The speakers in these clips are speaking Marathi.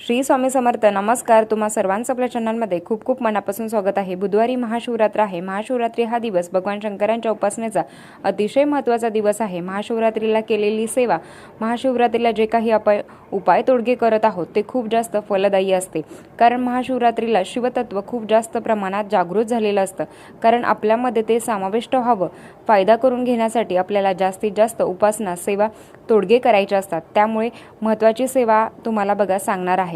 श्री स्वामी समर्थ नमस्कार. तुम्हा सर्वांचं आपल्या चॅनलमध्ये खूप खूप मनापासून स्वागत आहे. बुधवारी महाशिवरात्र आहे. महाशिवरात्री हा दिवस भगवान शंकरांच्या उपासनेचा अतिशय महत्त्वाचा दिवस आहे. महाशिवरात्रीला केलेली सेवा महाशिवरात्रीला जे काही आपण उपाय तोडगे करत आहोत ते खूप जास्त फलदायी असते. कारण महाशिवरात्रीला शिवतत्व खूप जास्त प्रमाणात जागृत झालेलं असतं. कारण आपल्यामध्ये ते समाविष्ट व्हावं फायदा करून घेण्यासाठी आपल्याला जास्तीत जास्त उपासना सेवा तोडगे करायच्या असतात. त्यामुळे महत्त्वाची सेवा तुम्हाला बघा सांगणार आहे.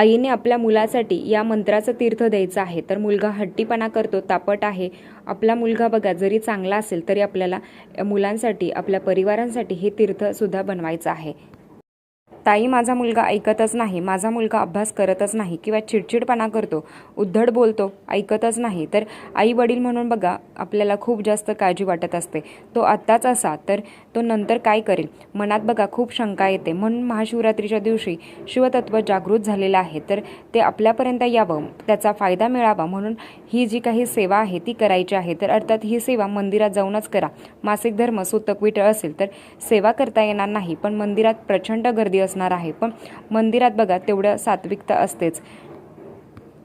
आईने आपल्या मुलासाठी या मंत्राचं तीर्थ द्यायचं आहे. तर मुलगा हट्टीपणा करतो तापट आहे. आपला मुलगा बघा जरी चांगला असेल तरी आपल्याला मुलांसाठी आपल्या परिवारांसाठी हे तीर्थसुद्धा बनवायचं आहे. ताई माझा मुलगा ऐकतच नाही माझा मुलगा अभ्यास करतच नाही किंवा चिडचिडपणा करतो उद्धड बोलतो ऐकतच नाही तर आई वडील म्हणून बघा आपल्याला खूप जास्त काळजी वाटत असते. तो आत्ताच असा तर तो नंतर काय करेल? मनात बघा खूप शंका येते. म्हणून महाशिवरात्रीच्या दिवशी शिवतत्व जागृत झालेलं आहे तर ते आपल्यापर्यंत यावं त्याचा फायदा मिळावा. म्हणून ही जी काही सेवा आहे ती करायची आहे तर अर्थात ही सेवा मंदिरात जाऊनच करा. मासिक धर्म सूतक विटळ असेल तर सेवा करता येणार नाही पण मंदिरात प्रचंड गर्दी असते. असणार आहे. पण मंदिरात बघा तेवढं सात्विकता असतेच.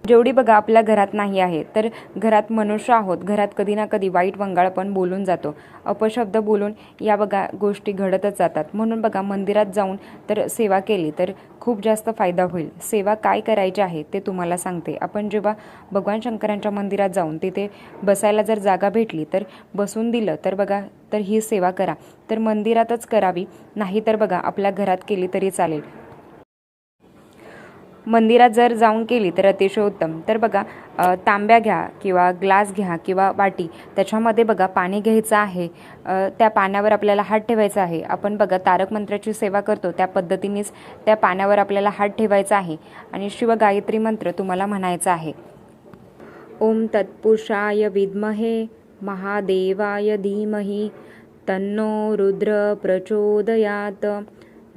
जेवढी बघा आपल्या घरात नाही आहे तर घरात मनुष्य आहोत. घरात कधी ना कधी वाईट वंगाळ पण बोलून जातो. अपशब्द बोलून या बघा गोष्टी घडतच जातात. म्हणून बघा मंदिरात जाऊन तर सेवा केली तर खूप जास्त फायदा होईल. सेवा काय करायची आहे ते तुम्हाला सांगते. आपण जेव्हा भगवान शंकरांच्या मंदिरात जाऊन तिथे बसायला जर जागा भेटली तर बसून दिलं तर बघा तर ही सेवा करा. तर मंदिरातच करावी नाही तर बघा आपल्या घरात केली तरी चालेल. मंदिरात जर जाऊन केली तर अतिशय उत्तम तर बघा तांब्या घ्या किंवा ग्लास घ्या किंवा वाटी त्याच्यामध्ये बघा पाणी घ्यायचं आहे. त्या पाण्यावर आपल्याला हात ठेवायचा आहे. आपण बघा तारक मंत्राची सेवा करतो त्या पद्धतीनेच त्या पाण्यावर आपल्याला हात ठेवायचा आहे. आणि शिव गायत्री मंत्र तुम्हाला म्हणायचा आहे. ओम तत्पुरुषाय विद्महे महादेवाय धीमहि तन्नो रुद्र प्रचोदयात.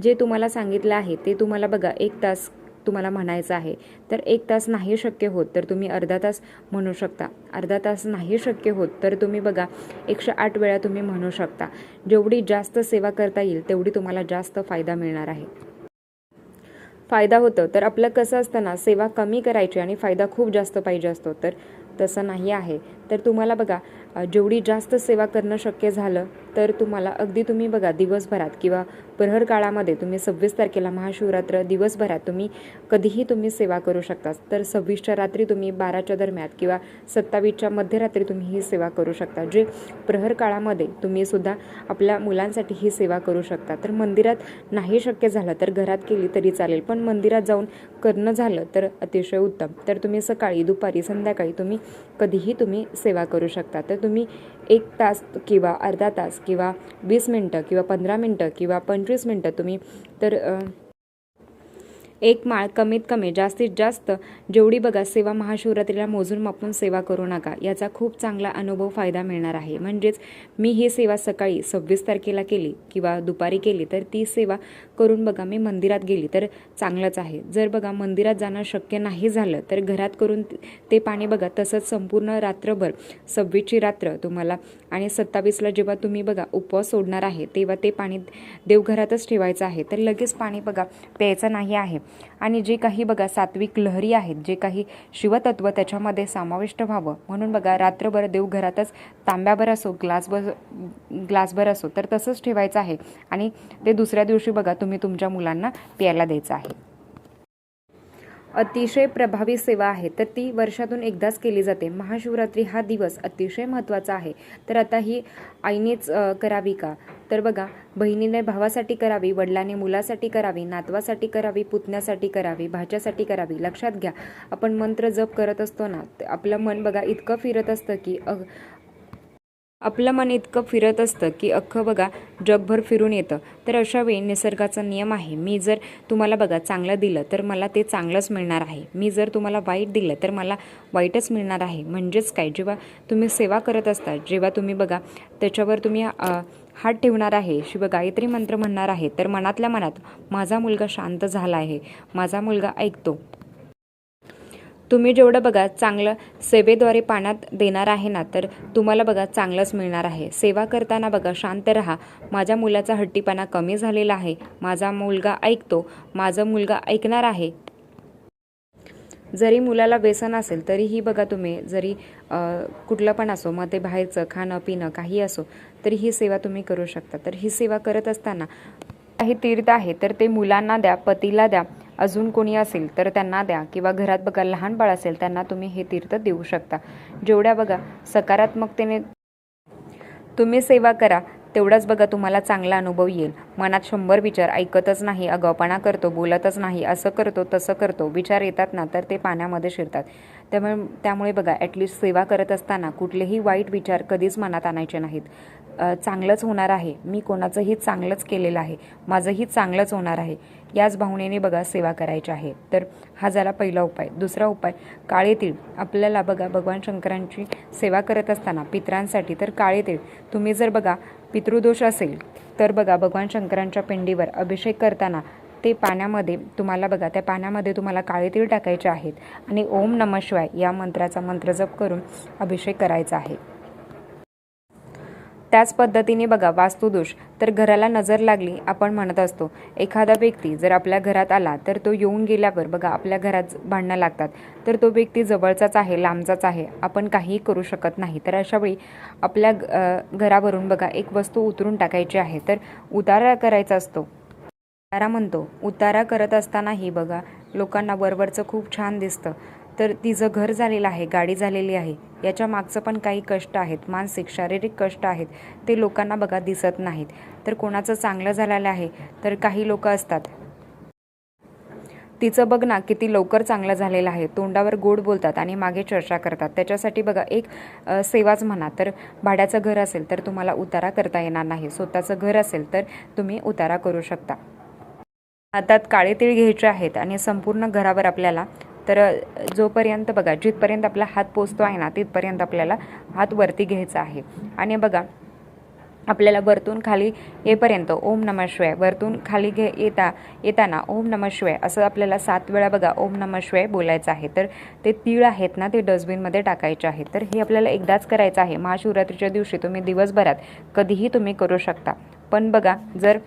जे तुम्हाला सांगितलं आहे ते तुम्हाला बघा एक तास तुम्हाला म्हणायचं आहे. तर एक तास नाही शक्य होत तर तुम्ही अर्धा तास म्हणू शकता. अर्धा तास नाही शक्य होत तर तुम्ही बघा एकशे आठ वेळा तुम्ही म्हणू शकता. जेवढी जास्त सेवा करता येईल तेवढी तुम्हाला जास्त फायदा मिळणार आहे. फायदा होतं. तर आपलं कसं असतं ना सेवा कमी करायची आणि फायदा खूप जास्त पाहिजे असतो. तर तसं नाही आहे. तर तुम्हाला बघा जेवढी जास्त सेवा करणं शक्य झालं तर तुम्हाला अगदी तुम्ही बघा दिवसभरात किंवा प्रहर काळामध्ये तुम्ही सव्वीस तारखेला महाशिवरात्र दिवसभरात तुम्ही कधीही तुम्ही सेवा करू शकता. तर सव्वीसच्या रात्री तुम्ही बाराच्या दरम्यान किंवा सत्तावीसच्या मध्यरात्री तुम्ही ही सेवा करू शकता. जे प्रहर काळामध्ये तुम्ही सुद्धा आपल्या मुलांसाठी ही सेवा करू शकता. तर मंदिरात नाही शक्य झालं तर घरात केली तरी चालेल. पण मंदिरात जाऊन करणं झालं तर अतिशय उत्तम. तर तुम्ही सकाळी दुपारी संध्याकाळी तुम्ही कधीही तुम्ही सेवा करू शकता. तर तुम्ही एक तास किंवा अर्धा तास किंवा वीस मिनटं किंवा पंधरा मिनटं किंवा पंचवीस मिनटं तुम्ही तर एक माळ कमीत कमी जास्तीत जास्त जेवढी बघा सेवा महाशिवरात्रीला मोजून मापून सेवा करू नका. याचा खूप चांगला अनुभव फायदा मिळणार आहे. म्हणजेच मी ही सेवा सकाळी सव्वीस तारखेला केली किंवा दुपारी केली तर ती सेवा करून बघा मी मंदिरात गेली तर चांगलंच आहे. जर बघा मंदिरात जाणं शक्य नाही झालं तर घरात करून ते पाणी बघा तसंच संपूर्ण रात्रभर सव्वीसची रात्र तुम्हाला आणि सत्तावीसला जेव्हा तुम्ही बघा उपवास सोडणार आहे तेव्हा ते पाणी देवघरातच ठेवायचं आहे. तर लगेच पाणी बघा प्यायचं नाही आहे. आणि जे काही बघा सात्विक लहरी आहेत जे काही शिवतत्व त्याच्यामध्ये समाविष्ट व्हावं. म्हणून बघा रात्रभर देवघरातच तांब्याभर असो ग्लासभर ग्लासभर असो तर तसंच ठेवायचं आहे. आणि ते दुसऱ्या दिवशी बघा तुम्ही तुमच्या मुलांना प्यायला द्यायचं आहे. अतिशय प्रभावी सेवा आहे तर ती वर्षातून एकदाच केली जाते. महाशिवरात्री हा दिवस अतिशय महत्त्वाचा आहे. तर आता ही आईनेच करावी का? तर बघा बहिणीने भावासाठी करावी वडिलाने मुलासाठी करावी नातवासाठी करावी पुतण्यासाठी करावी भाच्यासाठी करावी. लक्षात घ्या आपण मंत्र जप करत असतो ना आपलं मन बघा इतकं फिरत असतं की अग आपलं मन इतकं फिरत असतं की अख्खं बघा जगभर फिरून येतं. तर अशा वेळी निसर्गाचा नियम आहे मी जर तुम्हाला बघा चांगलं दिलं तर मला ते चांगलंच मिळणार आहे. मी जर तुम्हाला वाईट दिलं तर मला वाईटच मिळणार आहे. म्हणजेच काय? जेव्हा तुम्ही सेवा करत असता जेव्हा तुम्ही बघा त्याच्यावर तुम्ही हात ठेवणार आहे शिव गायत्री मंत्र म्हणणार आहे तर मनातल्या मनात माझा मुलगा शांत झाला आहे. माझा मुलगा ऐकतो. तुम्ही जेवढं बघा चांगलं सेवेद्वारे पाण्यात देणार आहे ना तर तुम्हाला बघा चांगलंच मिळणार आहे. सेवा करताना बघा शांत राहा. माझ्या मुलाचा हट्टीपणा कमी झालेला आहे. माझा मुलगा ऐकतो. माझा मुलगा ऐकणार आहे. जरी मुलाला व्यसन असेल तरीही बघा तुम्ही जरी कुठलं पण असो मग ते बाहेरचं खाणं पिणं काही असो तरी ही सेवा तुम्ही करू शकता. तर ही सेवा करत असताना काही तीर्थ आहे तर ते मुलांना द्या पतीला द्या. अजून कोणी असेल तर त्यांना द्या किंवा घरात बघा लहान बाळ असेल त्यांना तुम्ही हे तीर्थ देऊ शकता. जेवढ्या बघा सकारात्मकतेने तुम्ही सेवा करा तेवढाच बघा तुम्हाला चांगला अनुभव येईल. मनात शंभर विचार ऐकतच नाही अगावपणा करतो बोलतच नाही असं करतो तसं करतो विचार येतात ना तर ते पाण्यामध्ये शिरतात. त्यामुळे त्यामुळे बघा ॲटलिस्ट सेवा करत असताना कुठलेही वाईट विचार कधीच मनात आणायचे नाहीत. चांगलंच होणार आहे. मी कोणाचंही चांगलंच केलेलं आहे. माझंही चांगलंच होणार आहे. याच भावनेने बघा सेवा करायची आहे. तर हा झाला पहिला उपाय. दुसरा उपाय काळे तीळ आपल्याला बघा भगवान शंकरांची सेवा करत असताना पितरांसाठी तर काळे तीळ तुम्ही जर बघा पितृदोष असेल तर बघा भगवान शंकरांच्या पिंडीवर अभिषेक करताना ते पाण्यामध्ये तुम्हाला बघा त्या पाण्यामध्ये तुम्हाला काळे तीळ टाकायचे आहेत. आणि ओम नम शिवाय या मंत्राचा मंत्रजप करून अभिषेक करायचा आहे. त्याच पद्धतीने बघा वास्तुदोष. तर घराला नजर लागली आपण म्हणत असतो. एखादा व्यक्ती जर आपल्या घरात आला तर तो येऊन गेल्यावर बघा आपल्या घरात भांडणं लागतात. तर तो व्यक्ती जवळचाच आहे लांबचाच आहे आपण काहीही करू शकत नाही. तर अशावेळी आपल्या घरावरून बघा एक वस्तू उतरून टाकायची आहे. तर उतारा करायचा असतो. उतारा म्हणतो. उतारा करत असतानाही बघा लोकांना वरवरचं खूप छान दिसतं. तर तिचं घर झालेलं आहे गाडी झालेली आहे. याच्या मागचं पण काही कष्ट आहेत. मानसिक शारीरिक कष्ट आहेत. ते लोकांना बघा दिसत नाहीत. तर कोणाचं चांगलं झालेलं आहे तर काही लोक असतात. तिचं बघ ना किती लवकर चांगलं झालेलं आहे. तोंडावर गोड बोलतात आणि मागे चर्चा करतात. त्याच्यासाठी बघा एक सेवाच म्हणा. तर भाड्याचं घर असेल तर तुम्हाला उतारा करता येणार नाही. स्वतःचं घर असेल तर तुम्ही उतारा करू शकता. हातात काळे तीळ घ्यायचे आहेत आणि संपूर्ण घरावर आपल्याला तर जोपर्यंत बघा जिथपर्यंत आपला हात पोचतो आहे ना तिथपर्यंत आपल्याला हात वरती घ्यायचा आहे. आणि बघा आपल्याला वरतून खाली येपर्यंत ओम नम शिवाय वरतून खाली घे येता येताना ओम नम शिवाय असं आपल्याला सात वेळा बघा ओम नम शिवाय बोलायचं आहे. तर ते तीळ आहेत ना ते डस्टबिनमध्ये टाकायचे आहेत. तर हे आपल्याला एकदाच करायचं आहे. महाशिवरात्रीच्या दिवशी तुम्ही दिवसभरात कधीही तुम्ही करू शकता. पण बघा जर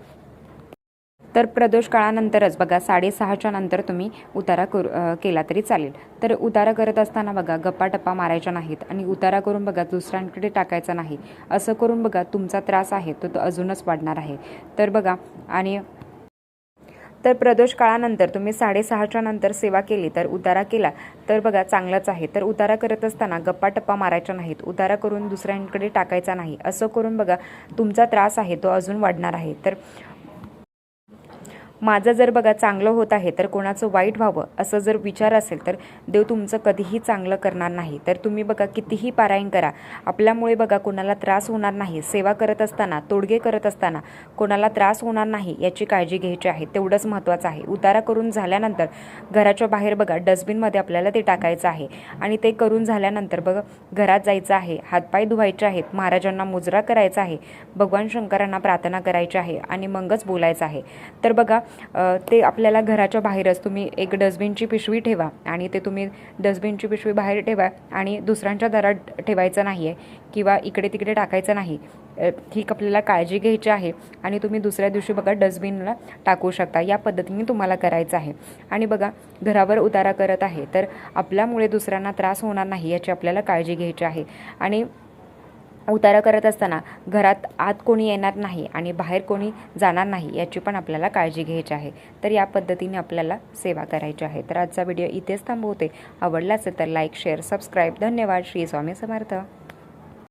तर प्रदोष काळानंतरच बघा साडेसहाच्या नंतर तुम्ही उतारा करू केला तरी चालेल. तर उतारा करत असताना बघा गप्पा टप्पा मारायच्या नाहीत आणि उतारा करून बघा दुसऱ्यांकडे टाकायचा नाही. असं करून बघा तुमचा त्रास आहे तो तो अजूनच वाढणार आहे. तर बघा आणि तर प्रदोष काळानंतर तुम्ही साडेसहाच्या नंतर सेवा केली तर उतारा केला. तर बघा चांगलंच आहे. तर उतारा करत असताना गप्पा टप्पा मारायच्या नाहीत. उतारा करून दुसऱ्यांकडे टाकायचा नाही. असं करून बघा तुमचा त्रास आहे तो अजून वाढणार आहे. तर माझं जर बघा चांगलं होत आहे तर कोणाचं वाईट व्हावं असं जर विचार असेल तर देव तुमचं कधीही चांगलं करणार नाही. तर तुम्ही बघा कितीही पारायण करा आपल्यामुळे बघा कोणाला त्रास होणार नाही. सेवा करत असताना तोडगे करत असताना कोणाला त्रास होणार नाही याची काळजी घ्यायची आहे तेवढंच महत्त्वाचं आहे. उतारा करून झाल्यानंतर घराच्या बाहेर बघा डस्टबिनमध्ये आपल्याला ते टाकायचं आहे. आणि ते करून झाल्यानंतर बघा घरात जायचं आहे हातपाय धुवायचे आहेत महाराजांना मुजरा करायचा आहे भगवान शंकरांना प्रार्थना करायची आहे आणि मगच बोलायचं आहे. तर बघा ते आपल्याला घराच्या बाहेरच तुम्ही एक डस्टबिनची पिशवी ठेवा आणि ते तुम्ही डस्टबिनची पिशवी बाहेर ठेवा आणि दुसऱ्यांच्या दारात ठेवायचं नाही आहे किंवा इकडे तिकडे टाकायचं नाही. ठीक आपल्याला काळजी घ्यायची आहे आणि तुम्ही दुसऱ्या दिवशी बघा डस्टबिनला टाकू शकता. या पद्धतीने तुम्हाला करायचं आहे. आणि बघा घरावर उतारा करत आहे तर आपल्यामुळे दुसऱ्यांना त्रास होणार नाही याची आपल्याला काळजी घ्यायची आहे. आणि उतारा करत असताना घरात आत कोणी येणार नाही आणि बाहेर कोणी जाणार नाही याची पण आपल्याला काळजी घ्यायची आहे. तर या पद्धतीने आपल्याला सेवा करायची आहे. तर आजचा व्हिडिओ इथेच थांबवते. आवडला असेल तर लाईक शेअर सबस्क्राईब धन्यवाद. श्री स्वामी समर्थ.